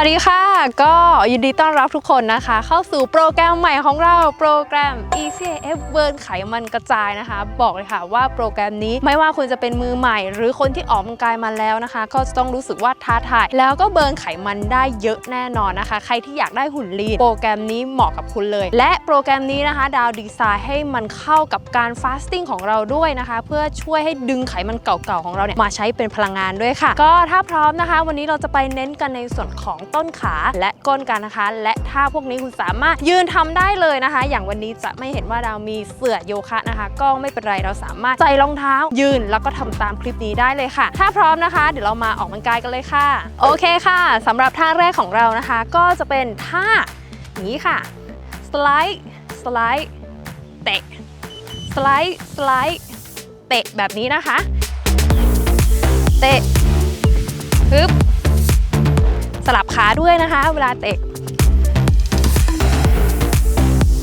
วัสดีค่ะ ก็ยินดีต้อนรับทุกคนนะคะ เข้าสู่โปรแกรมใหม่ของเราโปรแกรม ECF Burn ไขมันกระจายนะคะ บอกเลยค่ะว่าโปรแกรมนี้ไม่ว่าคุณจะเป็นมือใหม่ หรือคนที่ออกกำลังกายมาแล้วนะคะ ก็จะต้องรู้สึกว่าท้าทายแล้วก็เบิร์นไขมันได้เยอะแน่นอนนะคะ ใครที่อยากได้หุ่นลีนโปรแกรมนี้เหมาะกับคุณเลย และโปรแกรมนี้นะคะ ดาวดีไซน์ให้มันเข้ากับการฟาสติ้งของเราด้วยนะคะ เพื่อช่วยให้ดึงไขมันเก่าๆของเราเนี่ยมาใช้เป็นพลังงานด้วยค่ะ ก็ถ้าพร้อมนะคะ วันนี้เราจะไปเน้นกันในส่วนของต้นขาและก้นกันนะคะ และท่าพวกนี้คุณสามารถยืนทำได้เลยนะคะ อย่างวันนี้จะไม่เห็นว่าดาวมีเสื่อโยคะนะคะ ก็ไม่เป็นไรเราสามารถใส่รองเท้า ยืนแล้วก็ทำตามคลิปนี้ได้เลยค่ะ ถ้าพร้อมนะคะ เดี๋ยวเรามาออกกำลังกายกันเลยค่ะ โอเคค่ะสำหรับท่าแรกของเรานะคะ ก็จะเป็นท่าอย่างนี้ค่ะสไลด์สไลด์เตะสไลด์สไลด์เตะแบบนี้นะคะ เตะฮึบ สลับขาด้วยนะคะ เวลาเตะ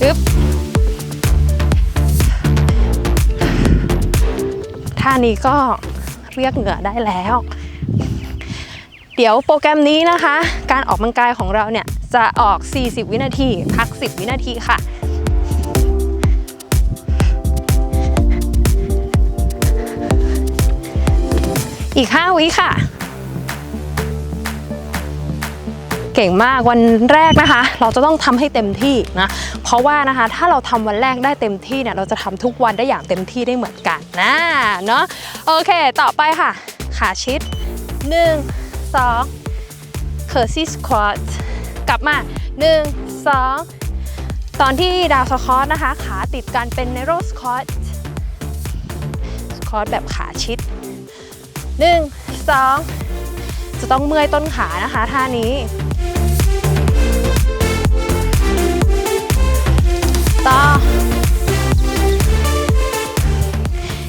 ฮึบท่านี้ก็เรียกเหงื่อได้แล้ว เดี๋ยวโปรแกรมนี้นะคะ การออกกำลังกายของเราเนี่ยจะออก 40 วินาที พัก 10 วินาทีค่ะอีก5วิค่ะ เก่งมากวันแรกนะคะ เราจะต้องทำให้เต็มที่นะเพราะว่านะคะถ้าเราทำวันแรกได้เต็มที่เนี่ยเราจะทำทุกวันได้อย่างเต็มที่ได้เหมือนกันนะเนาะโอเค ต่อไปค่ะ ขาชิด 1 2 c u r s y squat กลับมา 1 2 ตอนที่ดาวสควอตนะคะ ขาติดกันเป็น narrow squat squat แบบขาชิด 1 2จะต้องเมื่อยต้นขานะคะท่านี้ ต่อ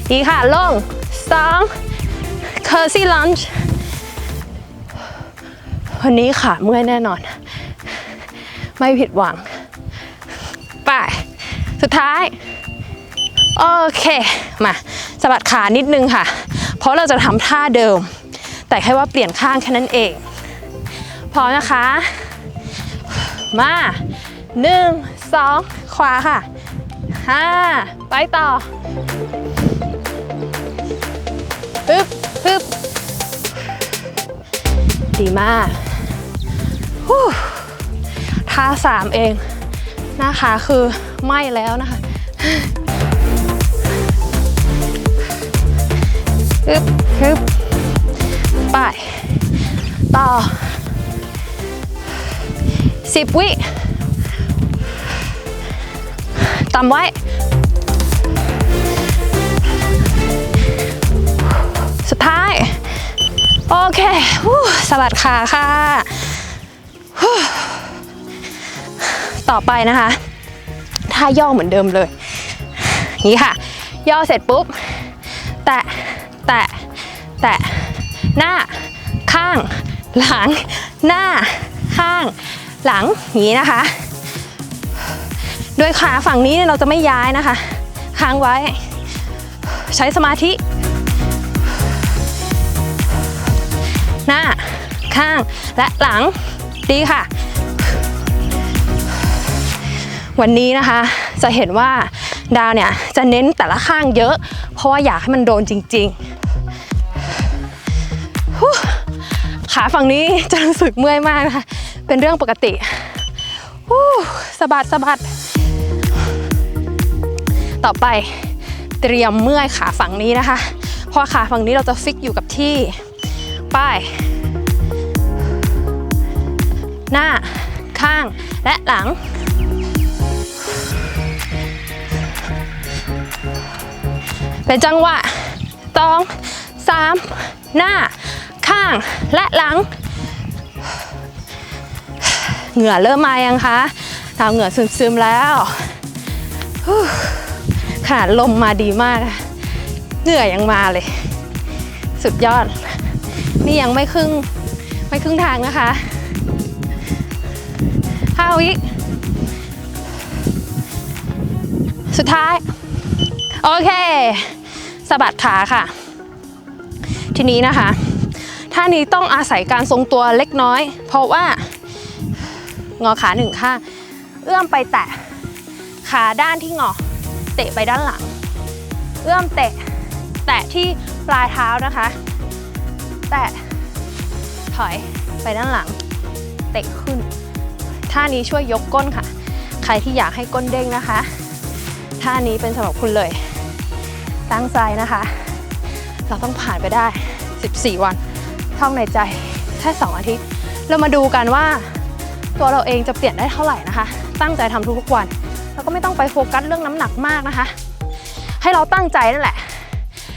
อีกค่ะ ลงสอง curtsy lunge วันนี้ขาเมื่อยแน่นอน ไม่ผิดหวัง ไป สุดท้าย โอเค มาสะบัดขานิดนึงค่ะ เพราะเราจะทำท่าเดิม แต่แค่ว่าเปลี่ยนข้างแค่นั้นเอง พร้อมนะคะ มา หนึ่งสองขวาค่ะห้าไปต่อฮึบฮึบดีมากท่าสามเองนะคะคือไหม่แล้วนะคะฮึบฮึบไป ต่อสิบวิ ตำไว้ สุดท้าย โอเคสะบัดขาค่ะ ต่อไปนะคะท่าย่อเหมือนเดิมเลยนี้ค่ะ ย่อเสร็จปุ๊บ แตะ แตะ แตะ หน้า ข้าง หลัง หน้า ข้าง หลัง อย่างนี้นะคะ โดยขาฝั่งนี้เนี่ยเราจะไม่ย้ายนะคะ ค้างไว้ ใช้สมาธิ หน้า ข้างและหลังดีค่ะ วันนี้นะคะจะเห็นว่าดาวเนี่ยจะเน้นแต่ละข้างเยอะ เพราะว่าอยากให้มันโดนจริง ๆ ขาฝั่งนี้จะรู้สึกเมื่อยมากนะคะ เป็นเรื่องปกติสะบัดสะบัด ต่อไปเตรียมเมื่อยขาฝั่งนี้นะคะเพราะขาฝั่งนี้เราจะฟิกอยู่กับที่ป้ายหน้า ข้าง และหลัง เป็นจังหวะตองสามหน้า ข้าง และหลัง เหงื่อเริ่มมายังคะดาวเหงื่อซึมๆแล้ว ฮู้ขาดลมมาดีมาก เหงื่อยังมาเลย สุดยอด นี่ยังไม่ครึ่ง ไม่ครึ่งทางนะคะห้าวิสุดท้าย โอเคสะบัดขาค่ะ ทีนี้นะคะท่านี้ต้องอาศัยการทรงตัวเล็กน้อย เพราะว่างอขาหนึ่งข้างเอื้อมไปแตะขาด้านที่งอ เตะไปด้านหลัง เอื้อมเตะ แตะที่ปลายเท้านะคะ แตะถอยไปด้านหลัง เตะขึ้น ท่านี้ช่วยยกก้นค่ะ ใครที่อยากให้ก้นเด้งนะคะ ท่านี้เป็นสำหรับคุณเลย ตั้งใจนะคะ เราต้องผ่านไปได้ 14 วัน ท่องในใจแค่2อาทิตย์ เรามาดูกันว่าตัวเราเองจะเปลี่ยนได้เท่าไหร่นะคะ ตั้งใจทำทุกๆวัน แล้วก็ไม่ต้องไปโฟกัสเรื่องน้ำหนักมากนะคะ ให้เราตั้งใจนั่นแหละ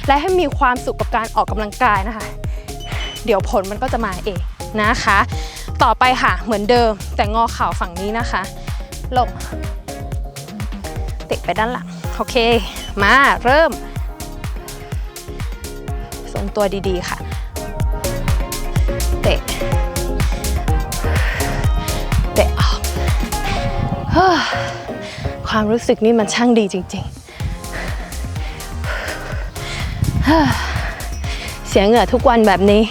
และให้มีความสุขกับการออกกำลังกายนะคะ เดี๋ยวผลมันก็จะมาเองนะคะ ต่อไปค่ะเหมือนเดิมแต่งอเข่าฝั่งนี้นะคะลงเตะไปด้านหลังโอเค มาเริ่มทรงตัวดีๆค่ะ เตะ เตะออกเฮ้อ ความรู้สึกนี่มันช่างดีจริง ๆ เสียเหงื่อทุกวันแบบนี้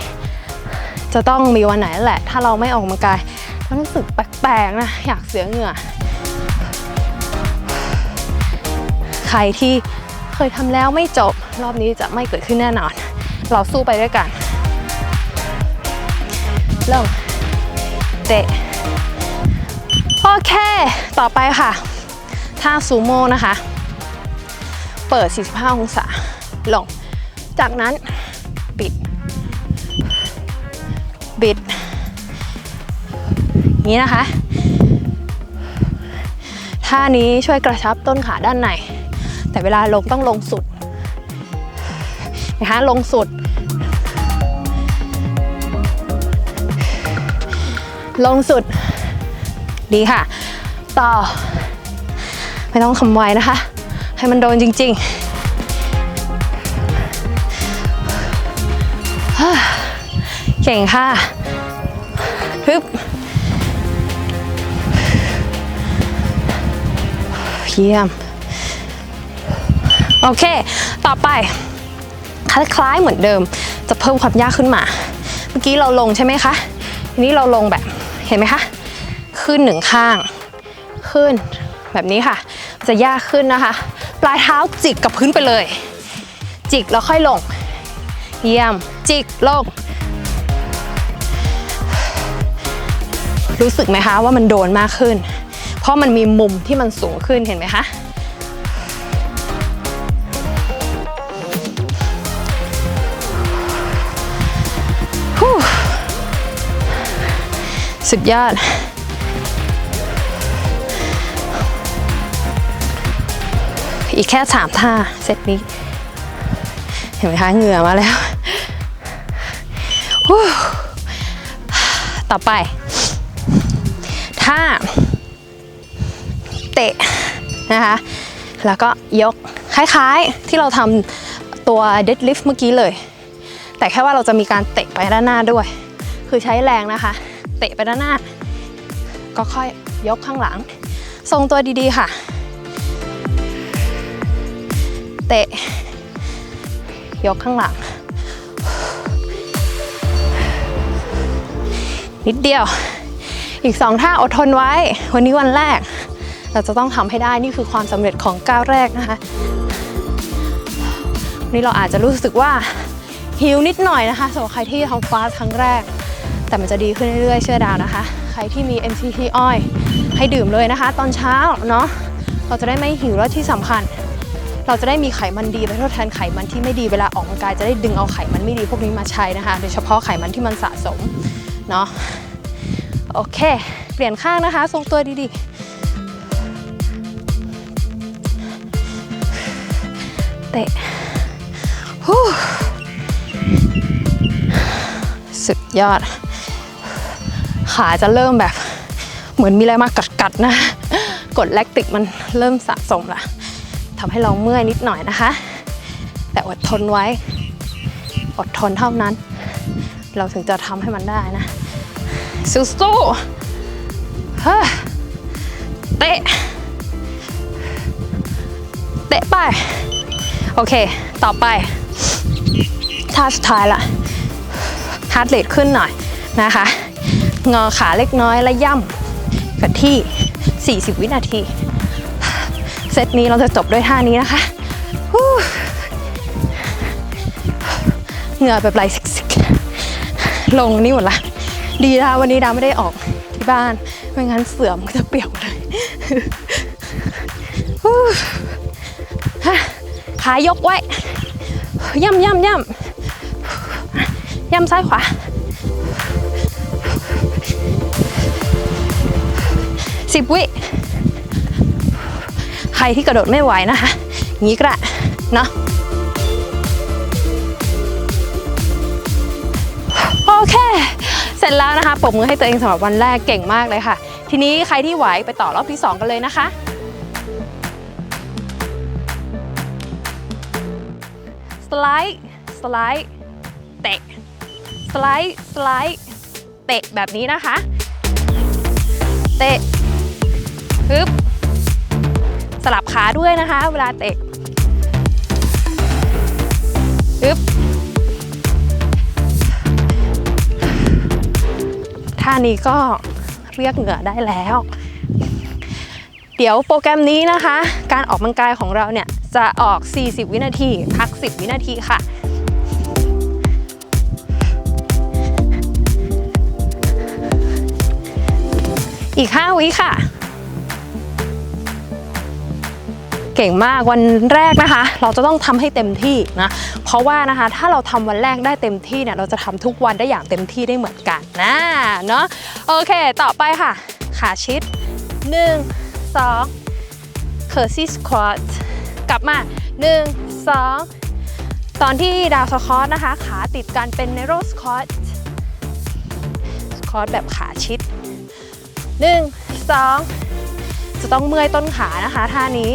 จะต้องมีวันไหนแหละ ถ้าเราไม่ออกกำลังกายมันรู้สึกแปลกๆนะอยากเสียเหงื่อ ใครที่เคยทำแล้วไม่จบรอบนี้จะไม่เกิดขึ้นแน่นอน เราสู้ไปด้วยกัน เริ่มเตะโอเค ต่อไปค่ะ ท่าซูโม่นะคะ เปิด 45 องศา ลง จากนั้นปิด บิด นี้นะคะ ท่านี้ช่วยกระชับต้นขาด้านใน แต่เวลาลงต้องลงสุด นะคะ ลงสุด ลงสุด ดีค่ะ ต่อ ไม่ต้องคำไวนะคะ ให้มันโดนจริง ๆ เก่งค่ะฮึบเยี่ยม โอเค ต่อไป คล้ายๆเหมือนเดิม จะเพิ่มความยากขึ้นมา เมื่อกี้เราลงใช่ไหมคะ ทีนี้เราลงแบบ เห็นไหมคะ ขึ้นหนึ่งข้าง ขึ้นแบบนี้ค่ะ จะยากขึ้นนะคะ ปลายเท้าจิกกับพื้นไปเลย จิกแล้วค่อยลง เยี่ยม จิกลง รู้สึกไหมคะว่ามันโดนมากขึ้น เพราะมันมีมุมที่มันสูงขึ้นเห็นไหมคะสุดยอด อีกแค่สามท่าเซตนี้ เห็นไหมคะเหงื่อมาแล้ว ต่อไป ท่า เตะนะคะ แล้วก็ยกคล้ายๆที่เราทำตัว deadlift เมื่อกี้เลย แต่แค่ว่าเราจะมีการเตะไปด้านหน้าด้วย คือใช้แรงนะคะ เตะไปด้านหน้า ก็ค่อยยกข้างหลัง ทรงตัวดีๆค่ะ เตะ ยกข้างหลัง นิดเดียว อีกสองท่าอดทนไว้ วันนี้วันแรก เราจะต้องทำให้ได้นี่คือความสำเร็จของก้าวแรกนะคะวันนี้เราอาจจะรู้สึกว่าหิวนิดหน่อยนะคะสำหรับใครที่ทำฟาสต์ครั้งแรก แต่มันจะดีขึ้นเรื่อยๆ เชื่อดาวนะคะ ใครที่มี MCT oil ให้ดื่มเลยนะคะ ตอนเช้าเนาะเราจะได้ไม่หิวแล้วที่สำคัญ เราจะได้มีไขมันดีไปทดแทนไขมันที่ไม่ดีเวลาออกกำลังกายจะได้ดึงเอาไขมันไม่ดีพวกนี้มาใช้นะคะ โดยเฉพาะไขมันที่มันสะสมเนาะโอเค เปลี่ยนข้างนะคะ ทรงตัวดีๆ เตะฮู้สุดยอด ขาจะเริ่มแบบ เหมือนมีอะไรมากัดๆนะ กดแลคติกมันเริ่มสะสมละ ทำให้เราเมื่อยนิดหน่อยนะคะ แต่อดทนไว้ อดทนเท่านั้น เราถึงจะทำให้มันได้นะ สู้ๆเฮ้เตะ เตะไป โอเค ต่อไปท่าสุดท้ายละฮาร์ดเรทขึ้นหน่อยนะคะ งอขาเล็กน้อยและย่กันที่ 40 วินาที ซตนี้เราจะจบด้วยท่านี้นะคะเหงื่อแบบไหลซิกๆลงนี่หมดละ ดีนะวันนี้ดาไม่ได้ออกที่บ้าน ไม่งั้นเสื่อมก็จะเปียกเลยขายกไว้ ย่ำย่ำย่ำย่ำซ้ายขวา สิบวิ ใครที่กระโดดไม่ไหวนะคะงี้ก็ได้เนาะโอเค เสร็จแล้วนะคะปรบมือให้ตัวเองสำหรับวันแรกเก่งมากเลยค่ะ ทีนี้ใครที่ไหวไปต่อรอบที่ 2 กันเลยนะคะสไลด์สไลด์เตะสไลด์สไลด์เตะแบบนี้นะคะ เตะฮึบ สลับขาด้วยนะคะ เวลาเตะฮึบท่านี้ก็เรียกเหงื่อได้แล้ว เดี๋ยวโปรแกรมนี้นะคะ การออกกำลังกายของเราเนี่ย จะออก 40 วินาที พัก 10 วินาทีค่ะอีก 5 วิค่ะ เก่งมากวันแรกนะคะ เราจะต้องทำให้เต็มที่นะเพราะว่านะคะถ้าเราทำวันแรกได้เต็มที่เนี่ยเราจะทำทุกวันได้อย่างเต็มที่ได้เหมือนกันนะเนาะโอเค ต่อไปค่ะ ขาชิด 1 2 c u r s y squat กลับมา 1 2 ตอนที่ดาวสควอตนะคะ ขาติดกันเป็น narrow squat squat แบบขาชิด 1 2 จะต้องเมื่อยต้นขานะคะท่านี้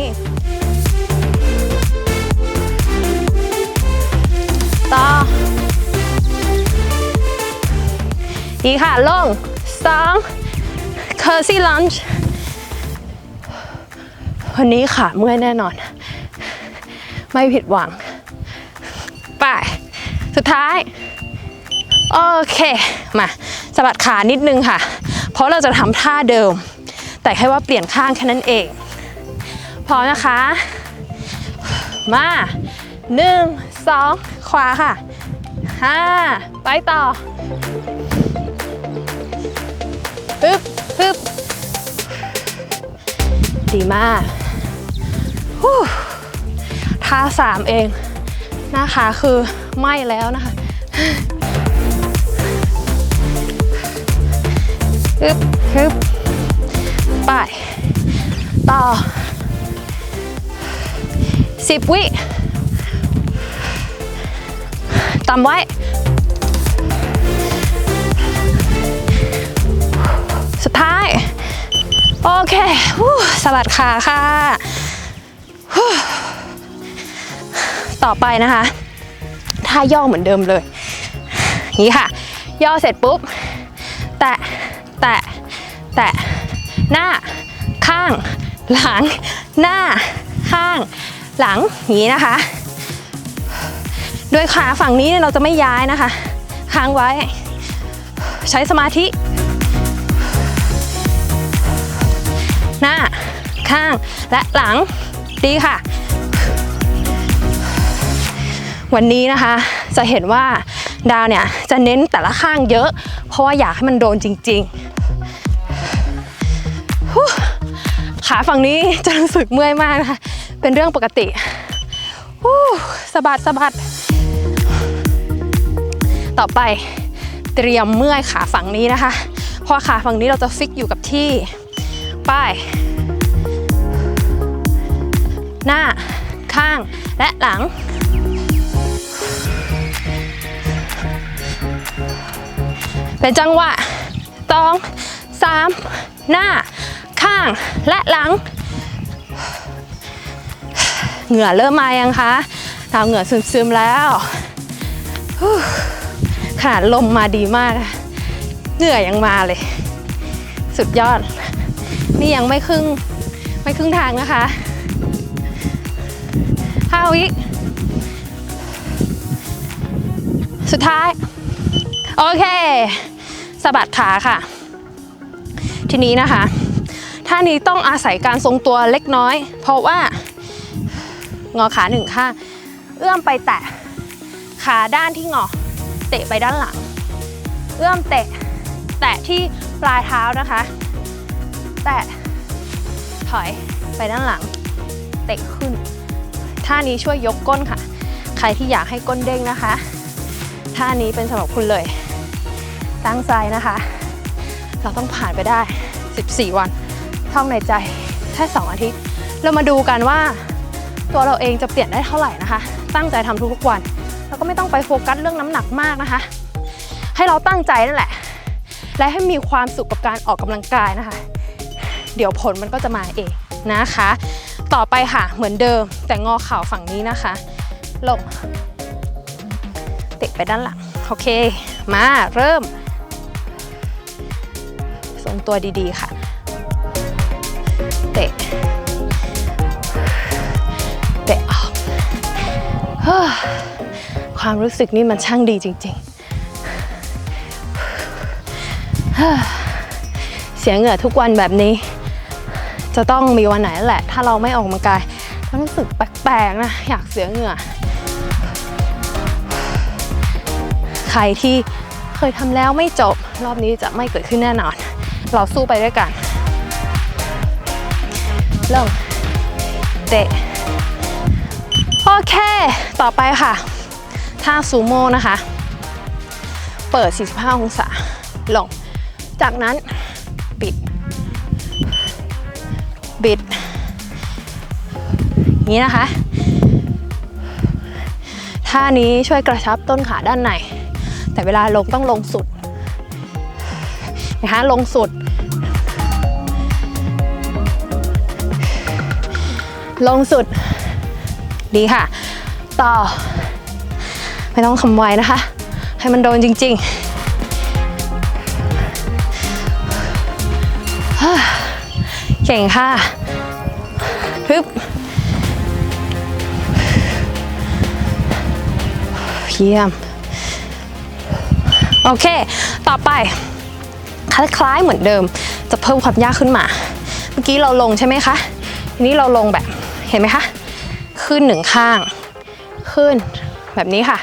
ต่ออีค่ะ ลงสอง curtsy lunge วันนี้ขาเมื่อยแน่นอน ไม่ผิดหวัง ไป สุดท้าย โอเค มาสะบัดขานิดนึงค่ะ เพราะเราจะทำท่าเดิม แต่แค่ว่าเปลี่ยนข้างแค่นั้นเองพร้อมนะคะ มาหนึ่ง สองขวาค่ะห้าไปต่อฮึบฮึบดีมากท่าสามเองนะคะคือไหม้แล้วนะคะฮึบฮึบไป ต่อสิบวิ ต่ำไว้ สุดท้าย โอเคสลัดขาค่ะ ต่อไปนะคะท่าย่อเหมือนเดิมเลย นี่ค่ะ ย่อเสร็จปุ๊บ แตะ แตะ แตะ หน้า ข้าง หลัง หน้า ข้าง หลังอย่างนี้นะคะ โดยขาฝั่งนี้เราจะไม่ย้ายนะคะค้างไว้ ใช้สมาธิ หน้า ข้างและหลังดีค่ะ วันนี้นะคะ จะเห็นว่าดาวเนี่ยจะเน้นแต่ละข้างเยอะ เพราะว่าอยากให้มันโดนจริง ๆ ขาฝั่งนี้จะรู้สึกเมื่อยมากนะคะ เป็นเรื่องปกติสะบัดสะบัด ต่อไปเตรียมเมื่อยขาฝั่งนี้นะคะ เพราะขาฝั่งนี้เราจะฟิกอยู่กับที่ ไป หน้า ข้าง และหลัง เป็นจังหวะสองสามหน้า ข้าง และหลัง เหงื่อเริ่มมายังคะดาเหงื่อซึมๆแล้ว ขนาดลมมาดีมาก เหงื่อยยังมาเลย สุดยอด นี่ยังไม่ครึ่ง ไม่ครึ่งทางนะคะห้าวิสุดท้าย โอเคสะบัดขาค่ะ ทีนี้นะคะท่านี้ต้องอาศัยการทรงตัวเล็กน้อย เพราะว่างอขาหนึ่งข้างเอื้อมไปแตะขาด้านที่งอ ตะไปด้านหลัง เอื้อมเตะ แตะที่ปลายเท้านะคะ แตะถอยไปด้านหลัง เตะขึ้น ท่านี้ช่วยยกก้นค่ะ ใครที่อยากให้ก้นเด้งนะคะ ท่านี้เป็นสำหรับคุณเลย ตั้งใจนะคะ เราต้องผ่านไปได้ 14 วัน ท่องในใจแค่2อาทิตย์ เรามาดูกันว่าตัวเราเองจะเปลี่ยนได้เท่าไหร่นะคะ ตั้งใจทำทุกๆวัน แล้วก็ไม่ต้องไปโฟกัสเรื่องน้ำหนักมากนะคะ ให้เราตั้งใจนั่นแหละ และให้มีความสุขกับการออกกำลังกายนะคะ เดี๋ยวผลมันก็จะมาเองนะคะ ต่อไปค่ะเหมือนเดิม แต่งอเข่าฝั่งนี้นะคะลงเตะไปด้านหลังโอเค มาเริ่มทรงตัวดีๆค่ะ เตะเตะออก ความรู้สึกนี่มันช่างดีจริง ๆ เสียเหงื่อทุกวันแบบนี้ จะต้องมีวันไหนแหละ ถ้าเราไม่ออกกำลังกายแล้วรู้สึกแปลกๆนะ อยากเสียเหงื่อ ใครที่เคยทำแล้วไม่จบรอบนี้จะไม่เกิดขึ้นแน่นอน เราสู้ไปด้วยกันลงเตะโอเค ต่อไปค่ะ ท่าซูโม่นะคะ เปิด 45 องศาลง จากนั้นปิด บิดอย่างนี้นะคะ ท่านี้ช่วยกระชับต้นขาด้านใน แต่เวลาลงต้องลงสุดนะคะลงสุด ลงสุด ดีค่ะ ต่อ ไม่ต้องคำไวนะคะ ให้มันโดนจริง ๆ เก่งค่ะฮึบเยี่ยม โอเค ต่อไป คล้ายๆเหมือนเดิม จะเพิ่มความยากขึ้นมา เมื่อกี้เราลงใช่ไหมคะ ทีนี้เราลงแบบ เห็นไหมคะ ขึ้นหนึ่งข้าง ขึ้นแบบนี้ค่ะ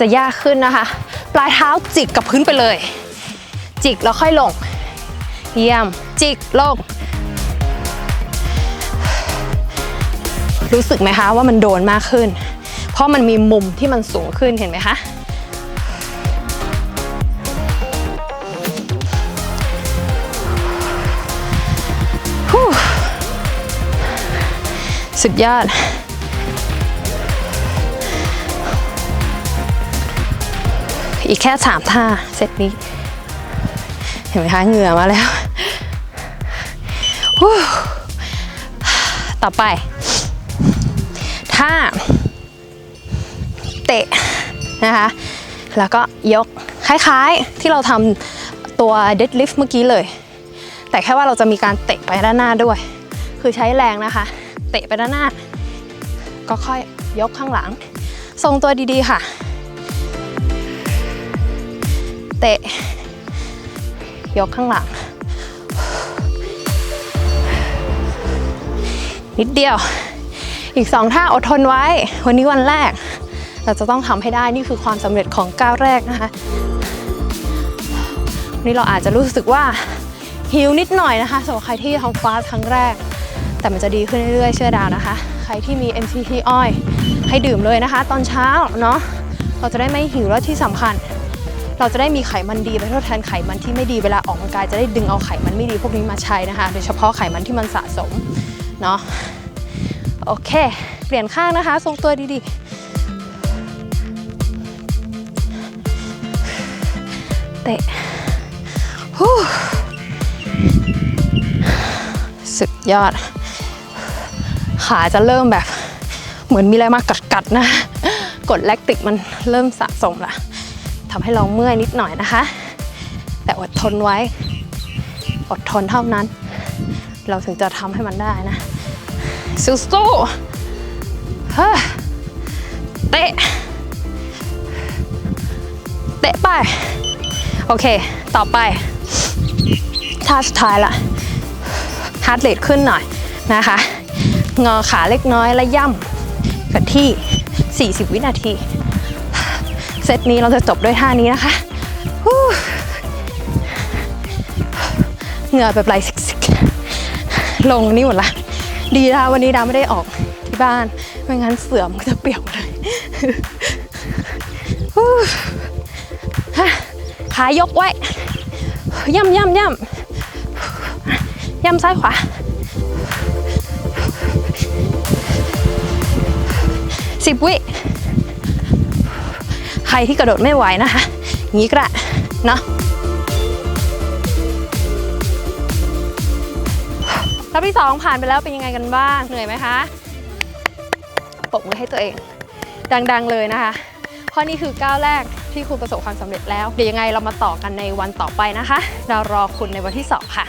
จะยากขึ้นนะคะ ปลายเท้าจิกกับพื้นไปเลย จิกแล้วค่อยลง เยี่ยม จิกลง รู้สึกไหมคะว่ามันโดนมากขึ้น เพราะมันมีมุมที่มันสูงขึ้นเห็นไหมคะสุดยอด อีกแค่สามท่าเซตนี้ เห็นไหมคะ เหงื่อมาแล้ว ต่อไป ท่า เตะนะคะ แล้วก็ยกคล้ายๆที่เราทำตัว deadlift เมื่อกี้เลย แต่แค่ว่าเราจะมีการเตะไปด้านหน้าด้วย คือใช้แรงนะคะ เตะไปด้านหน้า ก็ค่อยยกข้างหลัง ทรงตัวดีๆค่ะ เตะ ยกข้างหลัง นิดเดียว อีกสองท่าอดทนไว้ วันนี้วันแรก เราจะต้องทำให้ได้นี่คือความสำเร็จของก้าวแรกนะคะวันนี่เราอาจจะรู้สึกว่าหิวนิดหน่อยนะคะสำหรับใครที่ทำฟาสครั้งแรก แต่มันจะดีขึ้นเรื่อยๆ เชื่อดาวนะคะ ใครที่มี MCT oil ให้ดื่มเลยนะคะ ตอนเช้าเนาะเราจะได้ไม่หิวแล้วที่สำคัญ เราจะได้มีไขมันดีไปทดแทนไขมันที่ไม่ดีเวลาออกกำลังกายจะได้ดึงเอาไขมันไม่ดีพวกนี้มาใช้นะคะ โดยเฉพาะไขมันที่มันสะสมเนาะโอเค เปลี่ยนข้างนะคะ ทรงตัวดีๆ เตะสุดยอด ขาจะเริ่มแบบ เหมือนมีอะไรมากัดๆนะ กดแลคติกมันเริ่มสะสมละ ทำให้เราเมื่อยนิดหน่อยนะคะ แต่อดทนไว้ อดทนเท่านั้น เราถึงจะทำให้มันได้นะ สู้ๆเฮ้ยเตะ เตะไป โอเค ต่อไปท่าสุดท้ายละฮาร์ดเรทขึ้นหน่อยนะคะ งอขาเล็กน้อยและย่ำกับที่ 40 วินาที เซตนี้เราจะจบด้วยท่านี้นะคะเหงื่อแบบไหลซิกๆลงนี่หมดละ ดีนะคะวันนี้ดาไม่ได้ออกที่บ้าน ไม่งั้นเสื่อมก็จะเปียกเลยขายกไว้ย่ำย่ำย่ำย่ำซ้ายขวา สิบวิ รที่กระโดดไม่ไหวนะคะอย่างนี้ก็ได้เนาะรอบที่สองผ่านไปแล้วเป็นยังไงกันบ้าง เหนื่อยไหมคะปรบมือให้ตัวเอง ดังๆเลยนะคะ เพราะนี่คือก้าวแรกที่คุณประสบความสำเร็จแล้ว เดี๋ยวยังไงเรามาต่อกันในวันต่อไปนะคะ เรารอคุณในวันที่สองค่ะ